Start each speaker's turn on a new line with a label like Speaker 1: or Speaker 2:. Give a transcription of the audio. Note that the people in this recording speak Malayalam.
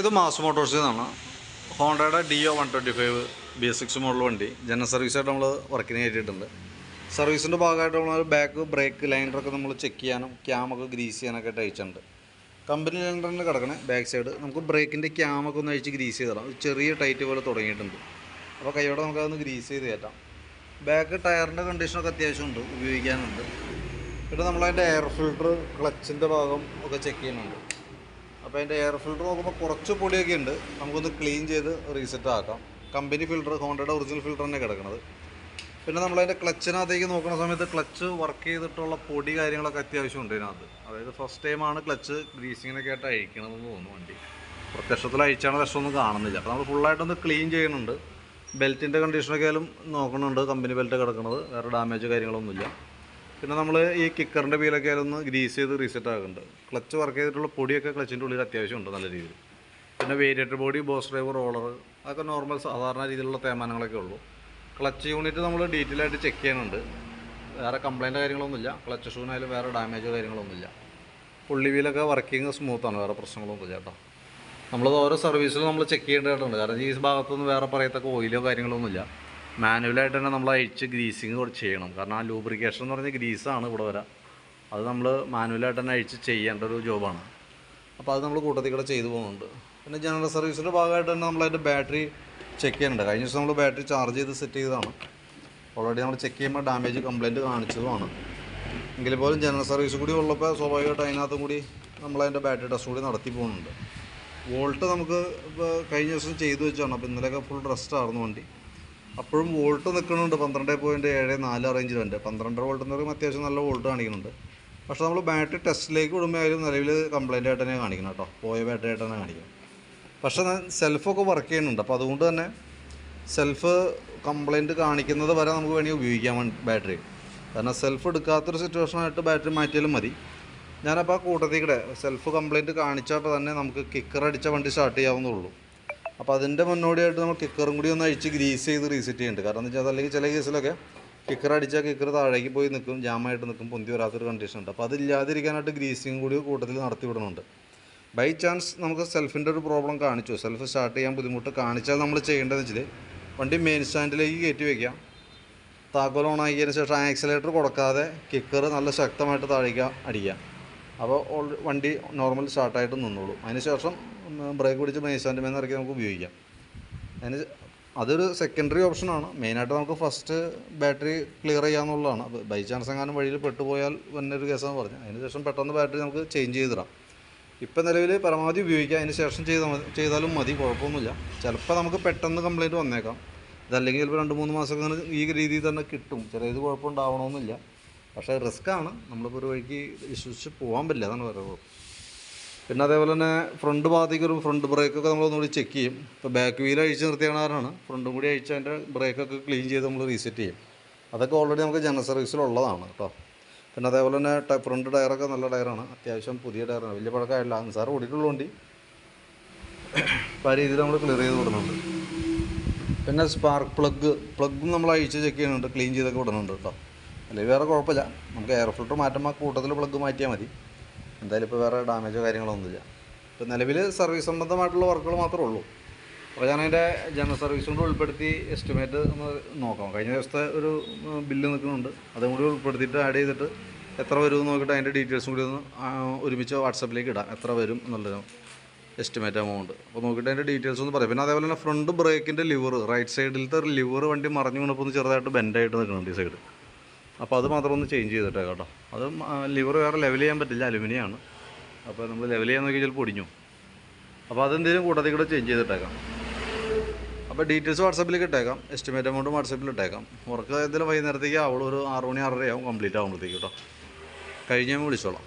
Speaker 1: ഇത് മാസ് മോട്ടോഴ്സിൽ നിന്നാണ് ഹോണ്ടയുടെ O one twenty five B S six model വണ്ടി. ജനറൽ സർവീസായിട്ട് നമ്മൾ വർക്കിന് കയറ്റിയിട്ടുണ്ട്. സർവീസിന്റെ ഭാഗമായിട്ട് നമ്മൾ ബാക്ക് ബ്രേക്ക് ലൈനറൊക്കെ നമ്മൾ ചെക്ക് ചെയ്യാനും ക്യാമൊക്കെ ഗ്രീസ് ചെയ്യാനൊക്കെ ആയിട്ട് അയച്ചിട്ടുണ്ട്. കമ്പനി ലൈൻഡറിന്റെ കിടക്കണേ ബാക്ക് സൈഡ്. നമുക്ക് ബ്രേക്കിന്റെ ക്യാമൊക്കെ ഒന്ന് അഴിച്ച് ഗ്രീസ് ചെയ്തിടാം ചെറിയ ടൈറ്റ് പോലെ തുടങ്ങിയിട്ടുണ്ട്. അപ്പോൾ കൈയോടെ നമുക്കതൊന്ന് ഗ്രീസ് ചെയ്ത് കയറ്റാം. ബാക്ക് ടയറിന്റെ കണ്ടീഷനൊക്കെ അത്യാവശ്യമുണ്ട് ഉപയോഗിക്കാനുണ്ട്. പിന്നെ നമ്മളതിന്റെ എയർ ഫിൽട്ടർ ക്ലച്ചിന്റെ ഭാഗം ഒക്കെ ചെക്ക് ചെയ്യുന്നുണ്ട്. അപ്പോൾ അതിന്റെ എയർ ഫിൽട്ടർ നോക്കുമ്പോൾ കുറച്ച് പൊടിയൊക്കെ ഉണ്ട്. നമുക്കൊന്ന് ക്ലീൻ ചെയ്ത് റീസെറ്റ് ആക്കാം. കമ്പനി ഫിൽട്ടർ ഹോണ്ടയുടെ ഒറിജിനൽ ഫിൽട്ടർ തന്നെ കിടക്കുന്നത് പിന്നെ നമ്മളതിന്റെ ക്ലച്ചിനകത്തേക്ക് നോക്കുന്ന സമയത്ത് ക്ലച്ച് വർക്ക് ചെയ്തിട്ടുള്ള പൊടി കാര്യങ്ങളൊക്കെ അത്യാവശ്യമുണ്ട് ഇതിനകത്ത്. അതായത് ഫസ്റ്റ് ടൈമാണ് ക്ലച്ച് ഗ്രീസിങ്ങിനൊക്കെ ആയിട്ട് അഴിക്കണമെന്ന് തോന്നുന്നു വണ്ടി. പ്രത്യക്ഷത്തിൽ അഴിച്ചാണ് വിഷമൊന്നും കാണുന്നില്ല. അപ്പോൾ നമ്മൾ ഫുള്ളായിട്ടൊന്ന് ക്ലീൻ ചെയ്യുന്നുണ്ട് ബെൽറ്റിന്റെ കണ്ടീഷനൊക്കെ ആയാലും നോക്കുന്നുണ്ട് കമ്പനി ബെൽറ്റ് കിടക്കുന്നത് വേറെ ഡാമേജ് കാര്യങ്ങളൊന്നുമില്ല. പിന്നെ നമ്മൾ ഈ കിക്കറിന്റെ വീലൊക്കെ ആയാലും ഒന്ന് ഗ്രീസ് ചെയ്ത് റീസെറ്റ് ആകുന്നുണ്ട് ക്ലച്ച് വർക്ക് ചെയ്തിട്ടുള്ള പൊടിയൊക്കെ ക്ലച്ചിന്റെ ഉള്ളിൽ അത്യാവശ്യമുണ്ട് നല്ല രീതിയിൽ. പിന്നെ variator body boss driver roller അതൊക്കെ നോർമൽ സാധാരണ രീതിയിലുള്ള തേമാനങ്ങളൊക്കെ ഉള്ളൂ. ക്ലച്ച് യൂണിറ്റ് നമ്മൾ ഡീറ്റെയിൽ ആയിട്ട് ചെക്ക് ചെയ്യുന്നുണ്ട്. വേറെ കംപ്ലൈന്റ് കാര്യങ്ങളൊന്നുമില്ല. ക്ലച്ച് ഷൂനായാലും വേറെ ഡാമേജോ കാര്യങ്ങളൊന്നുമില്ല. പുള്ളി വീലൊക്കെ വർക്കിംഗ് സ്മൂത്താണ് വേറെ പ്രശ്നങ്ങളൊന്നുമില്ല കേട്ടോ. നമ്മളത് ഓരോ സർവീസിലും നമ്മൾ ചെക്ക് ചെയ്യേണ്ടതായിട്ടുണ്ട്. കാരണം ഈ ഭാഗത്തൊന്നും വേറെ പറയത്തക്ക ഓയിലോ കാര്യങ്ങളൊന്നുമില്ല. മാനുവലായിട്ട് തന്നെ നമ്മൾ അഴിച്ച് ഗ്രീസിങ് ചെയ്യണം. കാരണം ആ ലൂബ്രിക്കേഷൻ എന്ന് പറഞ്ഞ ഗ്രീസാണ് ഇവിടെ വരാം. അത് നമ്മൾ മാനുവലായിട്ട് തന്നെ അഴിച്ച് ചെയ്യേണ്ട ഒരു ജോബാണ് അപ്പോൾ അത് നമ്മൾ കൂട്ടത്തിൽ കൂടെ ചെയ്തു പോകുന്നുണ്ട്. പിന്നെ ജനറൽ സർവീസിന്റെ ഭാഗമായിട്ട് തന്നെ നമ്മളതിന്റെ ബാറ്ററി ചെക്ക് ചെയ്യുന്നുണ്ട് കഴിഞ്ഞ ദിവസം നമ്മൾ ബാറ്ററി ചാർജ് ചെയ്ത് സെറ്റ് ചെയ്തതാണ്. ഓൾറെഡി നമ്മൾ ചെക്ക് ചെയ്യുമ്പോൾ ഡാമേജ് കംപ്ലയിന്റ് കാണിച്ചതുമാണ്. എങ്കിൽ പോലും ജനറൽ സർവീസ് കൂടി ഉള്ളപ്പോൾ സ്വാഭാവികമായിട്ട് അതിനകത്തും കൂടി നമ്മളതിന്റെ ബാറ്ററി ടെസ്റ്റ് കൂടി നടത്തി പോകുന്നുണ്ട്. വോൾട്ട് നമുക്ക് ഇപ്പോൾ കഴിഞ്ഞ ദിവസം ചെയ്തു വെച്ചാണ്. അപ്പോൾ ഇന്നലെയൊക്കെ ഫുൾ റെസ്റ്റായിരുന്നു വണ്ടി. അപ്പോഴും വോൾട്ട് നിൽക്കുന്നുണ്ട്. പന്ത്രണ്ട് പോയിന്റ് ഏഴ് നാല് റേഞ്ചിലുണ്ട് പന്ത്രണ്ടര വോൾട്ട് എന്ന് പറയുമ്പോൾ അത്യാവശ്യം നല്ല വോൾട്ട് കാണിക്കുന്നുണ്ട്. പക്ഷേ നമ്മൾ ബാറ്ററി ടെസ്റ്റിലേക്ക് വിടുമ്പോൾ ആയാലും നിലവിൽ കംപ്ലൈന്റ് ആയിട്ട് തന്നെ കാണിക്കണം കേട്ടോ. പോയ ബാറ്ററി ആയിട്ട് തന്നെ കാണിക്കണം പക്ഷേ സെൽഫൊക്കെ വർക്ക് ചെയ്യുന്നുണ്ട്. അപ്പോൾ അതുകൊണ്ട് തന്നെ സെൽഫ് കംപ്ലൈന്റ് കാണിക്കുന്നത് വരെ നമുക്ക് വേണമെങ്കിൽ ഉപയോഗിക്കാം ബാറ്ററി കാരണം സെൽഫ് എടുക്കാത്തൊരു സിറ്റുവേഷനായിട്ട് ബാറ്ററി മാറ്റിയാലും മതി. ഞാനപ്പോൾ ആ കൂട്ടത്തിൽ കൂടെ സെൽഫ് കംപ്ലൈന്റ് കാണിച്ചപ്പോൾ തന്നെ നമുക്ക് കിക്കർ അടിച്ച വണ്ടി സ്റ്റാർട്ട് ചെയ്യാവുന്നുള്ളൂ അപ്പോൾ അതിന്റെ മുന്നോടിയായിട്ട് നമ്മൾ കിക്കറും കൂടി ഒന്ന് അഴിച്ച് ഗ്രീസ് ചെയ്ത് റീസെറ്റ് ചെയ്യുന്നുണ്ട് കാരണം എന്ന് വെച്ചാൽ അല്ലെങ്കിൽ ചില കേസിലൊക്കെ കിക്കർ അടിച്ചാൽ കിക്കർ താഴേക്ക് പോയി നിൽക്കും ജാമായിട്ട് നിൽക്കും പൊന്തി വരാത്തൊരു കണ്ടീഷൻ ഉണ്ട്. അപ്പോൾ അതില്ലാതിരിക്കാനായിട്ട് ഗ്രീസിങ് കൂടി കൂട്ടത്തിൽ നടത്തി വിടുന്നുണ്ട് ബൈ ചാൻസ് നമുക്ക് സെൽഫിന്റെ ഒരു പ്രോബ്ലം കാണിച്ചു. സെൽഫ് സ്റ്റാർട്ട് ചെയ്യാൻ ബുദ്ധിമുട്ട് കാണിച്ചാൽ നമ്മൾ ചെയ്യേണ്ടതെന്ന് വെച്ചാൽ വണ്ടി മെയിൻ സ്റ്റാൻഡിലേക്ക് കയറ്റി വയ്ക്കാം താക്കോൽ ഓണാക്കിയതിന് ശേഷം ആക്സിലേറ്റർ കൊടുക്കാതെ കിക്കർ നല്ല ശക്തമായിട്ട് താഴേക്ക് അടിക്കാം. അപ്പോൾ ഓൾ വണ്ടി നോർമൽ സ്റ്റാർട്ടായിട്ട് നിന്നോളൂ. അതിന് ശേഷം ബ്രേക്ക് പിടിച്ച് സ്റ്റാൻഡ് മേന്ന് ഇറക്കി നമുക്ക് ഉപയോഗിക്കാം. അതിന് അതൊരു സെക്കൻഡറി ഓപ്ഷനാണ് മെയിനായിട്ട് നമുക്ക് ഫസ്റ്റ് ബാറ്ററി ക്ലിയർ ചെയ്യാമെന്നുള്ളതാണ് അപ്പോൾ ബൈ ചാൻസ് എങ്ങാനും വഴിയിൽ പെട്ടുപോയാൽ വന്നൊരു കേസാണ് പറഞ്ഞത്. അതിന് ശേഷം പെട്ടെന്ന് ബാറ്ററി നമുക്ക് ചേഞ്ച് ചെയ്തിടാം. ഇപ്പം നിലവിൽ പരമാവധി ഉപയോഗിക്കാം. അതിന് ശേഷം ചെയ്താൽ മതി ചെയ്താലും മതി കുഴപ്പമൊന്നുമില്ല. ചിലപ്പോൾ നമുക്ക് പെട്ടെന്ന് കംപ്ലയിന്റ് വന്നേക്കാം. ഇതല്ലെങ്കിൽ ചിലപ്പോൾ രണ്ട് മൂന്ന് മാസം ഈ രീതിയിൽ തന്നെ കിട്ടും. ചില ഇത് കുഴപ്പമുണ്ടാവണമെന്നില്ല. പക്ഷേ ആണ് നമ്മളിപ്പോൾ ഒരു വഴിക്ക് വിശ്വസിച്ച് പോകാൻ പറ്റില്ല അതാണ് പറയുന്നത്. പിന്നെ അതേപോലെ തന്നെ ഫ്രണ്ട് ഭാഗത്തേക്ക് ഒരു ഫ്രണ്ട് ബ്രേക്കൊക്കെ നമ്മൾ ഒന്നുകൂടി ചെക്ക് ചെയ്യും. ഇപ്പോൾ ബാക്ക് വീൽ അഴിച്ച് നിർത്തിയ ഫ്രണ്ടും കൂടി അഴിച്ച് അതിന്റെ ബ്രേക്കൊക്കെ ക്ലീൻ ചെയ്ത് നമ്മൾ റീസെറ്റ് ചെയ്യും. അതൊക്കെ ഓൾറെഡി നമുക്ക് ജനറൽ സർവീസിലുള്ളതാണ് കേട്ടോ പിന്നെ അതേപോലെ തന്നെ ഫ്രണ്ട് ടയറൊക്കെ നല്ല ടയറാണ് അത്യാവശ്യം പുതിയ ടയറാണ് വലിയ പഴക്കമായില്ല. നിസാറ് ഓടിയിട്ടുള്ളതുകൊണ്ട് ആ രീതിയിൽ നമ്മൾ ക്ലിയർ ചെയ്ത് വിടുന്നുണ്ട് പിന്നെ സ്പാർക്ക് പ്ലഗ് പ്ലഗും നമ്മൾ അഴിച്ച് ചെക്ക് ചെയ്യുന്നുണ്ട് ക്ലീൻ ചെയ്തൊക്കെ വിടുന്നുണ്ട് കേട്ടോ അല്ലെങ്കിൽ വേറെ കുഴപ്പമില്ല. നമുക്ക് എയർ ഫിൽറ്റർ മാറ്റുമ്പോൾ കൂട്ടത്തിൽ പ്ലഗ് മാറ്റിയാൽ മതി. എന്തായാലും ഇപ്പോൾ വേറെ ഡാമേജോ കാര്യങ്ങളോ ഒന്നുമില്ല. ഇപ്പോൾ നിലവിൽ സർവീസ് സംബന്ധമായിട്ടുള്ള വർക്കുകൾ മാത്രമേ ഉള്ളൂ. അപ്പോൾ ഞാൻ അതിന്റെ ജനറൽ സർവീസും കൂടി ഉൾപ്പെടുത്തി എസ്റ്റിമേറ്റ് ഒന്ന് നോക്കാം. കഴിഞ്ഞ ദിവസത്തെ ഒരു ബില്ല് നിൽക്കുന്നുണ്ട്. അതും കൂടി ഉൾപ്പെടുത്തിയിട്ട് ആഡ് ചെയ്തിട്ട് എത്ര വരും എന്ന് നോക്കിയിട്ട് അതിന്റെ ഡീറ്റെയിൽസും കൂടി ഒന്ന് ഒരുമിച്ച് വാട്സപ്പിലേക്ക് ഇടാം. എത്ര വരും എന്നുള്ളൊരു എസ്റ്റിമേറ്റ് എമൗണ്ട് അപ്പോൾ നോക്കിയിട്ട് അതിന്റെ ഡീറ്റെയിൽസ് ഒന്ന് പറയാം. പിന്നെ അതേപോലെ തന്നെ ഫ്രണ്ട് ബ്രേക്കിന്റെ ലിവർ റൈറ്റ് സൈഡിലത്തെ ലിവർ വണ്ടി മറിഞ്ഞു വീണപ്പോൾ ഒന്ന് ചെറുതായിട്ട് ബെൻഡായിട്ട് നിൽക്കുന്നുണ്ട് ഈ സൈഡ് അപ്പോൾ അത് മാത്രം ഒന്ന് ചേഞ്ച് ചെയ്തിട്ടേ കേട്ടോ. അത് ലിവർ വേറെ ലെവൽ ചെയ്യാൻ പറ്റില്ല അലുമിനിയാണ് അപ്പോൾ നമ്മൾ ലെവൽ ചെയ്യാൻ നോക്കി ചിലപ്പോൾ ഒടിഞ്ഞു. അപ്പോൾ അതെന്തെങ്കിലും കൂട്ടത്തിൽ കൂടെ ചേഞ്ച് ചെയ്തിട്ടേക്കാം. അപ്പോൾ ഡീറ്റെയിൽസ് വാട്സപ്പിലേക്ക് ഇട്ടേക്കാം. എസ്റ്റിമേറ്റ് എമൗണ്ട് വാട്സപ്പിൽ ഇട്ടേക്കാം. വർക്ക് എന്തെങ്കിലും വൈകുന്നേരത്തേക്ക് ആവുള്ളൂ ഒരു ആറ് മണി ആറര ആവും കംപ്ലീറ്റ് ആകുമ്പോഴത്തേക്ക് കേട്ടോ. കഴിഞ്ഞ് വിളിച്ചോളാം.